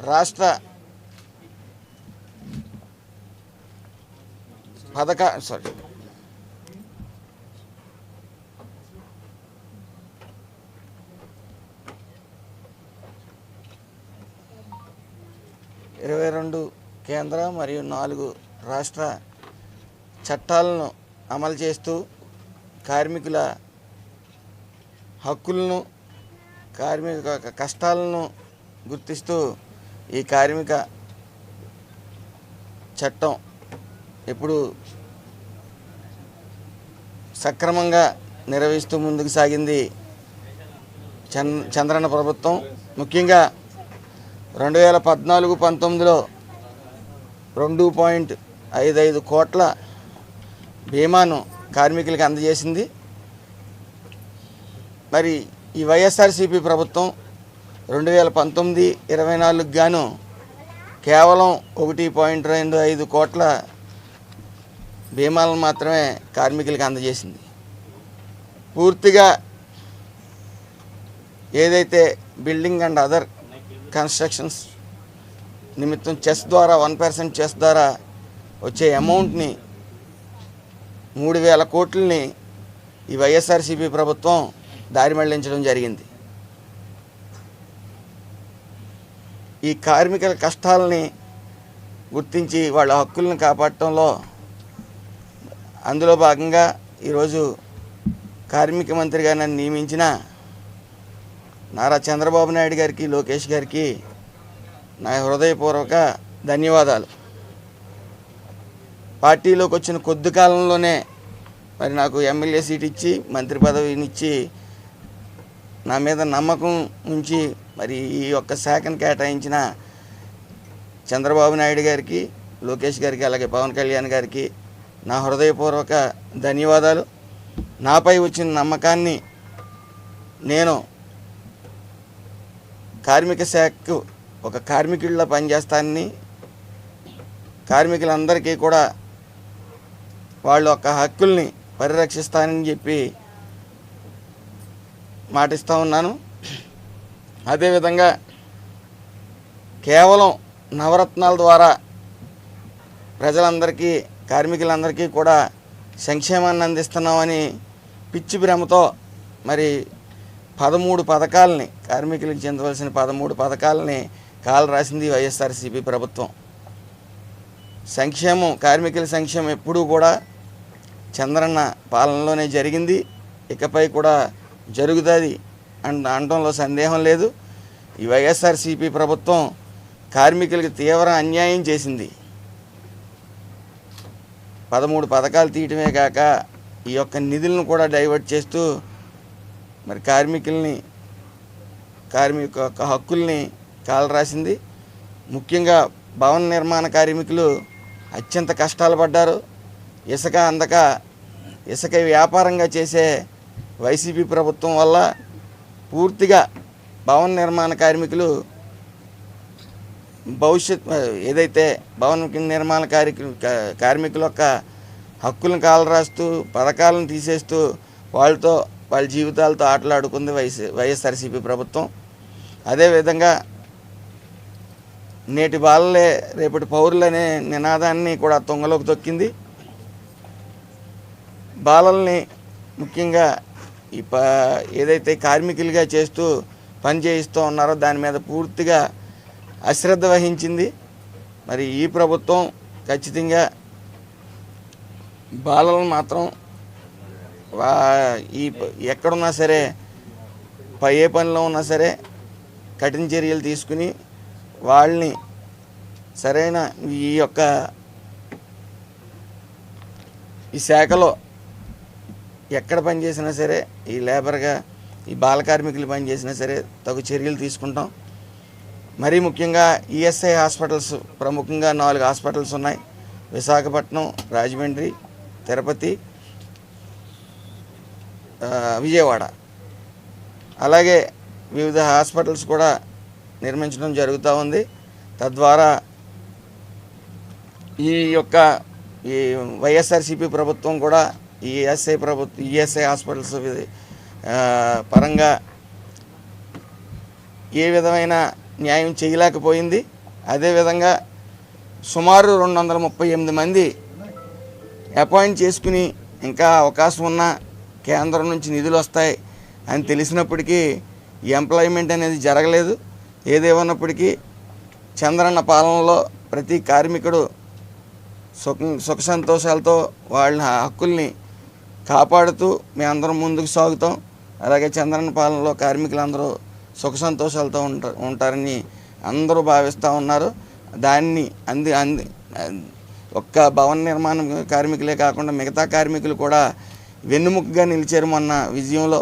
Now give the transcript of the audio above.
రాష్ట్ర పథక సారీ ఇరవై రెండు కేంద్ర మరియు నాలుగు రాష్ట్ర చట్టాలను అమలు చేస్తూ కార్మికుల హక్కులను కార్మిక కష్టాలను గుర్తిస్తూ ఈ కార్మిక చట్టం ఎప్పుడు సక్రమంగా నిర్వహిస్తూ ముందుకు సాగింది చంద్ర చంద్రన్న ప్రభుత్వం. ముఖ్యంగా రెండు వేల పద్నాలుగు పంతొమ్మిదిలో రెండు పాయింట్ ఐదు ఐదు కోట్ల బీమాను కార్మికులకు అందజేసింది. మరి ఈ వైఎస్ఆర్సీపీ ప్రభుత్వం రెండు వేల పంతొమ్మిది ఇరవై నాలుగు గాను కేవలం ఒకటి పాయింట్ రెండు ఐదు కోట్ల బీమాలను మాత్రమే కార్మికులకు అందజేసింది. పూర్తిగా ఏదైతే బిల్డింగ్ అండ్ అదర్ కన్స్ట్రక్షన్స్ నిమిత్తం చెస్ ద్వారా వన్ పర్సెంట్ చెస్ ద్వారా వచ్చే అమౌంట్ని మూడు వేల కోట్లని ఈ వైఎస్ఆర్సీపీ ప్రభుత్వం దారి మళ్ళించడం జరిగింది. ఈ కార్మికుల కష్టాలని గుర్తించి వాళ్ళ హక్కులను కాపాడటంలో అందులో భాగంగా ఈరోజు కార్మిక మంత్రిగా నన్ను నియమించిన నారా చంద్రబాబు నాయుడు గారికి లోకేష్ గారికి నా హృదయపూర్వక ధన్యవాదాలు. పార్టీలోకి వచ్చిన కొద్ది కాలంలోనే మరి నాకు ఎమ్మెల్యే సీట్ ఇచ్చి మంత్రి పదవినిచ్చి నా మీద నమ్మకం ఉంచి మరి ఈ యొక్క శాఖను కేటాయించిన చంద్రబాబు నాయుడు గారికి లోకేష్ గారికి అలాగే పవన్ కళ్యాణ్ గారికి నా హృదయపూర్వక ధన్యవాదాలు. నాపై వచ్చిన నమ్మకాన్ని నేను కార్మిక శాఖకు ఒక కార్మికుల్లో పనిచేస్తానని కార్మికులందరికీ కూడా వాళ్ళ యొక్క హక్కుల్ని పరిరక్షిస్తానని చెప్పి మాటిస్తూ ఉన్నాను. అదేవిధంగా కేవలం నవరత్నాల ద్వారా ప్రజలందరికీ కార్మికులందరికీ కూడా సంక్షేమాన్ని అందిస్తున్నామని పిచ్చి భ్రమతో మరి పదమూడు పథకాలని కార్మికులకు చెందవలసిన పదమూడు పథకాలని కాలు రాసింది వైఎస్ఆర్సీపీ ప్రభుత్వం. సంక్షేమం కార్మికుల సంక్షేమం ఎప్పుడూ కూడా చంద్రన్న పాలనలోనే జరిగింది. ఇకపై కూడా జరుగుతుంది అంట అనడంలో సందేహం లేదు. ఈ వైఎస్ఆర్సీపీ ప్రభుత్వం కార్మికులకు తీవ్ర అన్యాయం చేసింది. పదమూడు పథకాలు తీయటమే కాక ఈ యొక్క నిధులను కూడా డైవర్ట్ చేస్తూ మరి కార్మికుల్ని కార్మిక యొక్క హక్కుల్ని కాలరాసింది. ముఖ్యంగా భవన నిర్మాణ కార్మికులు అత్యంత కష్టాలు పడ్డారు. ఇసుక అందక ఇసుక వ్యాపారంగా చేసే వైసీపీ ప్రభుత్వం వల్ల పూర్తిగా భవన నిర్మాణ కార్మికులు భవిష్యత్ ఏదైతే భవన నిర్మాణ కార్మికులు కార్మికుల యొక్క హక్కులను కాలరాస్తూ పథకాలను తీసేస్తూ వాళ్ళతో వాళ్ళ జీవితాలతో ఆటలాడుకుంది వైఎస్ వైఎస్ఆర్సీపీ ప్రభుత్వం. అదేవిధంగా నేటి బాలలే రేపటి పౌరులనే నినాదాన్ని కూడా తొంగలోకి తొక్కింది. బాలల్ని ముఖ్యంగా ఈ ప ఏదైతే కార్మికులుగా చేస్తూ పని చేయిస్తూ ఉన్నారో దాని మీద పూర్తిగా అశ్రద్ధ వహించింది. మరి ఈ ప్రభుత్వం ఖచ్చితంగా బాలలను మాత్రం వా ఈ ఎక్కడున్నా సరే ఏ పనిలో ఉన్నా సరే కఠిన చర్యలు తీసుకుని వాళ్ళని సరైన ఈ యొక్క ఈ శాఖలో ఎక్కడ పని చేసినా సరే ఈ లేబర్గా ఈ బాల కార్మికులు పనిచేసినా సరే తగు చర్యలు తీసుకుంటాం. మరీ ముఖ్యంగా ఈఎస్ఐ హాస్పిటల్స్ ప్రముఖంగా నాలుగు హాస్పిటల్స్ ఉన్నాయి. విశాఖపట్నం రాజమండ్రి తిరుపతి విజయవాడ. అలాగే వివిధ హాస్పిటల్స్ కూడా నిర్మించడం జరుగుతూ ఉంది. తద్వారా ఈ యొక్క ఈ వైఎస్ఆర్సీపీ ప్రభుత్వం కూడా ఈ ఈఎస్ఐ ప్రభుత్వ ఈఎస్ఐ హాస్పిటల్స్ పరంగా ఏ విధమైన న్యాయం చేయలేకపోయింది. అదేవిధంగా సుమారు రెండు వందల ముప్పై ఎనిమిది మంది అపాయింట్ చేసుకుని ఇంకా అవకాశం ఉన్న కేంద్రం నుంచి నిధులు వస్తాయి అని తెలిసినప్పటికీ ఎంప్లాయ్మెంట్ అనేది జరగలేదు. ఏదేమన్నప్పటికీ చంద్రన్న పాలనలో ప్రతి కార్మికుడు సుఖ సుఖ సంతోషాలతో వాళ్ళ హక్కుల్ని కాపాడుతూ మేమందరం ముందుకు సాగుతాం. అలాగే చంద్రన్న పాలనలో కార్మికులందరూ సుఖ సంతోషాలతో ఉంటా ఉంటారని అందరూ భావిస్తూ ఉన్నారు. దాన్ని అంది అంది ఒక్క భవన నిర్మాణం కార్మికులే కాకుండా మిగతా కార్మికులు కూడా వెన్నుముకగా నిలిచారు మొన్న విజయంలో.